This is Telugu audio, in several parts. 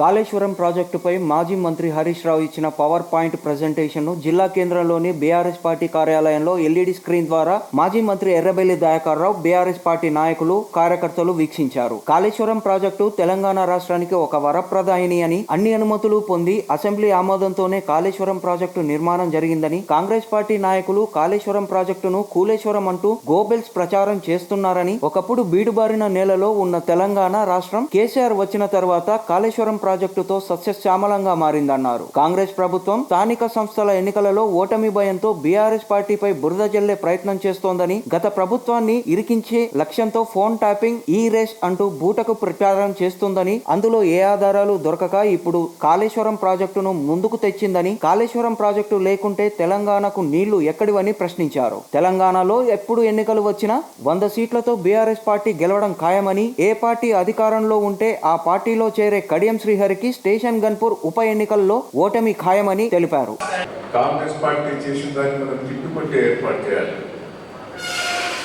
కాళేశ్వరం ప్రాజెక్టుపై మాజీ మంత్రి హరీష్ రావు ఇచ్చిన పవర్ పాయింట్ ప్రజెంటేషన్ను జిల్లా కేంద్రంలోని బీఆర్ఎస్ పార్టీ కార్యాలయంలో ఎల్ఈడి స్క్రీన్ ద్వారా మాజీ మంత్రి ఎర్రబెల్లి దయాకర్రావు బీఆర్ఎస్ పార్టీ నాయకులు కార్యకర్తలు వీక్షించారు. కాళేశ్వరం ప్రాజెక్టు తెలంగాణ రాష్ట్రానికి ఒక వరప్రదాయిని అని అన్ని అనుమతులు పొంది అసెంబ్లీ ఆమోదంతోనే కాళేశ్వరం ప్రాజెక్టు నిర్మాణం జరిగిందని కాంగ్రెస్ పార్టీ నాయకులు కాళేశ్వరం ప్రాజెక్టును కూలేశ్వరం అంటూ గోబెల్స్ ప్రచారం చేస్తున్నారని ఒకప్పుడు బీడుబారిన నేలలో ఉన్న తెలంగాణ రాష్ట్రం కేసీఆర్ వచ్చిన తర్వాత కాళేశ్వరం ప్రాజెక్టుతో సస్యశ్యామలంగా మారిందన్నారు. కాంగ్రెస్ ప్రభుత్వం స్థానిక సంస్థల ఎన్నికలలో ఓటమి భయంతో బీఆర్ఎస్ పార్టీపై బురద జల్లే ప్రయత్నం చేస్తోందని గత ప్రభుత్వాన్ని ఇరికించే లక్ష్యంతో ఫోన్ ట్యాపింగ్ ఈ రేస్ అంటూ బూటకు ప్రచారం చేస్తుందని అందులో ఏ ఆధారాలు దొరకక ఇప్పుడు కాళేశ్వరం ప్రాజెక్టును ముందుకు తెచ్చిందని కాళేశ్వరం ప్రాజెక్టు లేకుంటే తెలంగాణకు నీళ్ళు ఎక్కడివని ప్రశ్నించారు. తెలంగాణలో ఎప్పుడు ఎన్నికలు వచ్చినా వంద సీట్లతో బీఆర్ఎస్ పార్టీ గెలవడం ఖాయమని ఏ పార్టీ అధికారంలో ఉంటే ఆ పార్టీలో చేరే కడియం శ్రీ శ్రీహరికి స్టేషన్ గన్పూర్ ఉప ఎన్నికల్లో ఓటమి ఖాయమని తెలిపారు. కాంగ్రెస్ పార్టీ చేసిన దాన్ని మనం తిట్టుకుంటే ఏర్పాటు చేయాలి.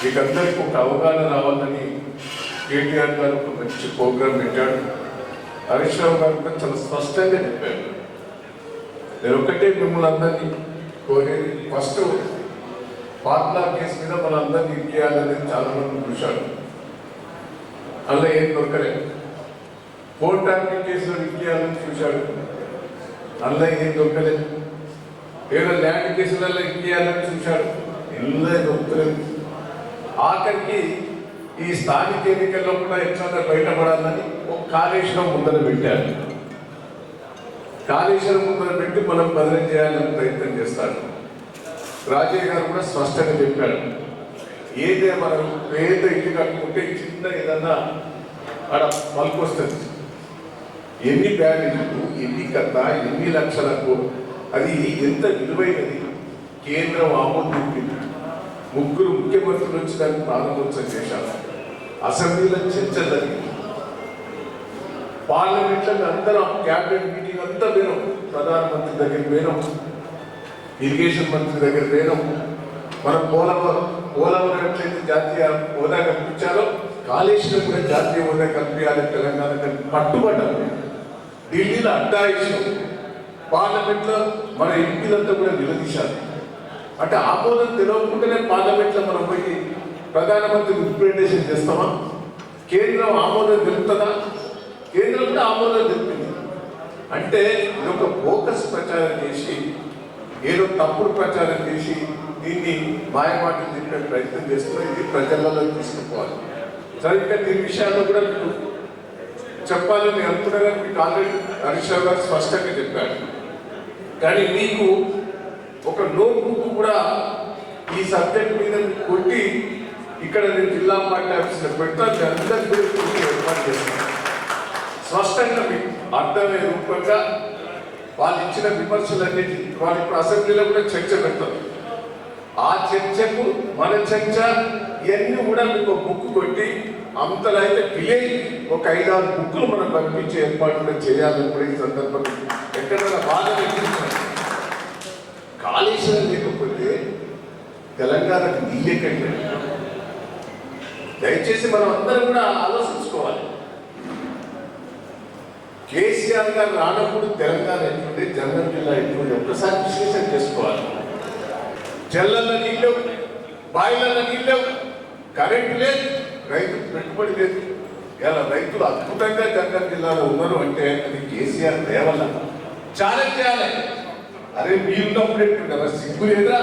మీకందరికీ ఒక అవగాహన రావాలని కేటీఆర్ గారు ఒక మంచి ప్రోగ్రాం పెట్టాడు హరీష్ రావు గారు కూడా చాలా స్పష్టంగా చెప్పారు. నేను ఒకటే మిమ్మల్ని అందరినీ కోరేది ఫస్ట్ పాట్నా కేసు మీద మన అందరినీ ఇచ్చేయాలనేది చాలా మంది చూశాడు అందులో ఏం దొరకలేదు. ఫోన్ ట్యాపింగ్ కేసులో చూశాడు. అందులో ఏం దొరకలేదు ఏదో ల్యాండ్ కేసులలో ఇచ్చేయాలని చూశాడు. ఇల్లు దొరుకుతలేదు. ఆఖరికి ఈ స్థానిక ఎన్నికల్లో కూడా ఎట్లా బయటపడాలని ఒక కాళేశ్వరం ముందర పెట్టాడు కాళేశ్వరం ముందర పెట్టి మనం బదిలీ చేయాలని ప్రయత్నం చేస్తాడు రాజయ్య గారు కూడా స్పష్టంగా చెప్పాడు ఏదే మనం పేద ఇల్లు కట్టుకుంటే చిన్న ఏదన్నా అక్కడ పలుకు వస్తుంది. ఎన్ని బ్యాలెన్స్లు ఎన్ని కథ ఎన్ని లక్షలకు అది ఎంత విలువైనది? కేంద్రం ఆమోదించింది ముగ్గురు ముఖ్యమంత్రులు వచ్చి దాన్ని ప్రారంభోత్సవం చేశారు. అసెంబ్లీలో చర్చ జరిగింది. పార్లమెంట్లో అందరం క్యాబినెట్ మీటింగ్ అంతా పోయినాం ప్రధానమంత్రి దగ్గర పోయినాం ఇరిగేషన్ మంత్రి దగ్గర పోయినాం మనం పోలవరం పోలవరం ఎట్లయితే జాతీయ హోదా కల్పించారో కాళేశ్వరం కూడా జాతీయ హోదా కల్పించాలి తెలంగాణ కలిపి ఢిల్లీలో అడ్డా అడ్డాయిషం పార్లమెంట్లో మన ఎంపీలంతా కూడా నిలదీశారు. అంటే ఆమోదం తెలవకుండానే పార్లమెంట్లో మనం పోయి ప్రధానమంత్రి రిప్రజెంటేషన్ చేస్తామా? కేంద్రం ఆమోదం తెలుపుతుందా? కేంద్రం కూడా ఆమోదం తెలిపింది. అంటే ఇది ఒక ఫోకస్ ప్రచారం చేసి ఏదో తప్పుడు ప్రచారం చేసి దీన్ని మాయమాటలు చెప్పే ప్రయత్నం చేస్తున్నా ఇది ప్రజలలో తీసుకుపోవాలి. సరిగ్గా దీని విషయాల్లో కూడా మీకు చెప్పాలని అనుకున్నా కానీ మీకు ఆల్రెడీ హరీష్ రావు గారు స్పష్టంగా చెప్పారు. కానీ మీకు ఒక నోట్ బుక్ కూడా ఈ సబ్జెక్ట్ మీద కొట్టి ఇక్కడ నేను జిల్లా పార్టీ ఆఫీస్లో పెడతాను మీ అందరి గురించి ఏర్పాటు చేస్తాను స్పష్టంగా మీకు అర్థమయ్యే రూపంగా వాళ్ళు ఇచ్చిన విమర్శలన్నిటి వాళ్ళు ఇప్పుడు అసెంబ్లీలో కూడా చర్చ పెడతారు. ఆ చర్చకు మన చర్చ ఇవన్నీ కూడా మీకు ఒక బుక్ కొట్టి అంతలో అయితే విలేజ్ ఒక ఐదారు బుక్కులు మనం పంపించే ఏర్పాటు కూడా చేయాలని కూడా ఈ సందర్భంగా ఎక్కడైనా బాధ వ్యక్తించాలి కాళేశ్వరం లేకపోతే తెలంగాణకు నీళ్ళే కట్టాడు దయచేసి మనం అందరం కూడా ఆలోచించుకోవాలి. కేసీఆర్ గారు రానప్పుడు తెలంగాణ ఎటువంటి జనరల్ జిల్లా ఎట్లుంది ఒక్కసారి విశ్లేషణ చేసుకోవాలి. చెల్లల్లో నీళ్ళు బాయిల నీళ్ళు కరెంట్ లేదు రైతు పెట్టుబడి లేదు. ఇలా రైతులు అద్భుతంగా జగన్ జిల్లాలో ఉన్నారు అంటే అది కేసీఆర్ దేవల్ల. ఛాలెంజ్ చేయాలి అరే మీరున్నప్పుడు ఎట్లుంటారా సిగ్గు లేదా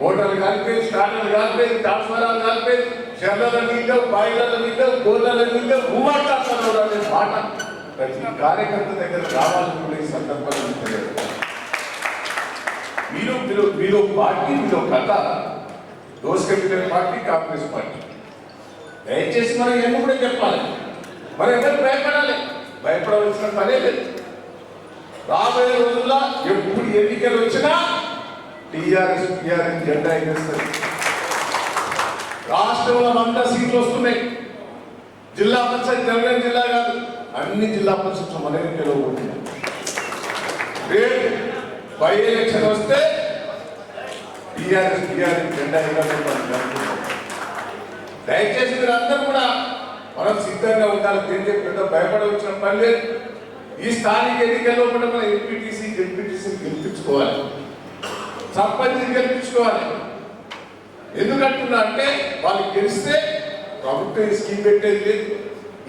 మోటార్లు కాలిపోయి స్టాండ్లు కాలిపోయి ట్రాన్స్ఫారాలు కాలిపోయి చెల్లల నీళ్ళు బాయిల నీళ్ళు గోళ్ళ నీళ్ళు భూమాటాలు అనే మాట ప్రతి కార్యకర్త దగ్గర రావాలని కూడా ఈ సందర్భంగా తెలియజేస్తాను. మీరు మీరు మీరు పార్టీ మీరు కథ. దోసుకెళ్ళిన పార్టీ కాంగ్రెస్ పార్టీ. దయచేసి మనం ఎన్ని కూడా చెప్పాలి. మనం ఎవరు భయపడాలి? భయపడవలసిన పనే లేదు. రాబోయే రోజుల్లో ఎప్పుడు ఎన్నికలు వచ్చినా టీఆర్ఎస్ టీఆర్ఎస్ జెండా ఎగరేస్తుంది. రాష్ట్రంలో వంద సీట్లు వస్తున్నాయి. జిల్లా పరిషత్ జనరల్ జిల్లా కాదు అన్ని జిల్లా పరిషత్లు మన ఎన్నికలు ఉంటుంది రేపు బై ఎలక్షన్ వస్తే టీఆర్ఎస్ టీఆర్ఎస్ జెండా దయచేసి మీరు అందరూ కూడా మనం సిద్ధంగా ఉండాలి. దేని పెద్ద భయపడవలసిన పని లేదు. ఈ స్థానిక ఎన్నికల్లో కూడా మనం ఎంపీటీసీ ఎంపీటీసీని గెలిపించుకోవాలి. సర్పంచ్ గెలిపించుకోవాలి. ఎందుకంటున్నా అంటే వాళ్ళు గెలిస్తే ప్రభుత్వం ఈ స్కీమ్ పెట్టేది లేదు.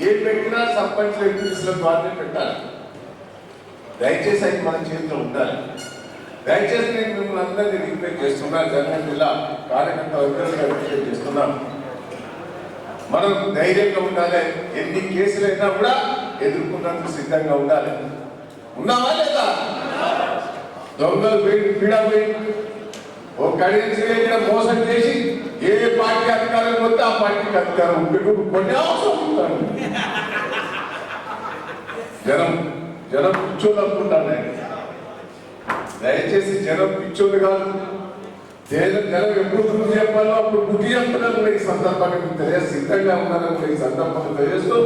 ఏం పెట్టినా సర్పంచ్ ఎంపీటీసీల ద్వారానే పెట్టాలి. దయచేసి అది మన చేతిలో ఉండాలి. దయచేసి నేను మిమ్మల్ని అందరినీ రిక్వెస్ట్ చేస్తున్నాను జగన్ జిల్లా కార్యకర్తలందరినీ రిక్వెస్ట్ చేస్తున్నాను మనం ధైర్యంగా ఉండాలి ఎన్ని కేసులైనా కూడా ఎదుర్కొన్నందుకు సిద్ధంగా ఉండాలి. ఉన్నావా లేదా? దొంగలు పోయి పీడ ఓ కడియన్స్ మోసం చేసి ఏ పార్టీ అధికారం వస్తే ఆ పార్టీకి అధికారం మీకు కొన్ని అవసరం జనం జనం కూర్చోదనుకుంటాను నేను దయచేసి జనం పిచ్చోళ్ళు కాదు. జనం జనం ఎప్పుడు గుర్తు చెప్పాలో అప్పుడు బుద్ధి చెప్పడానికి ఈ సందర్భంగా మీకు సిద్ధంగా ఉన్నారని ఈ సందర్భంగా తెలియజేస్తూ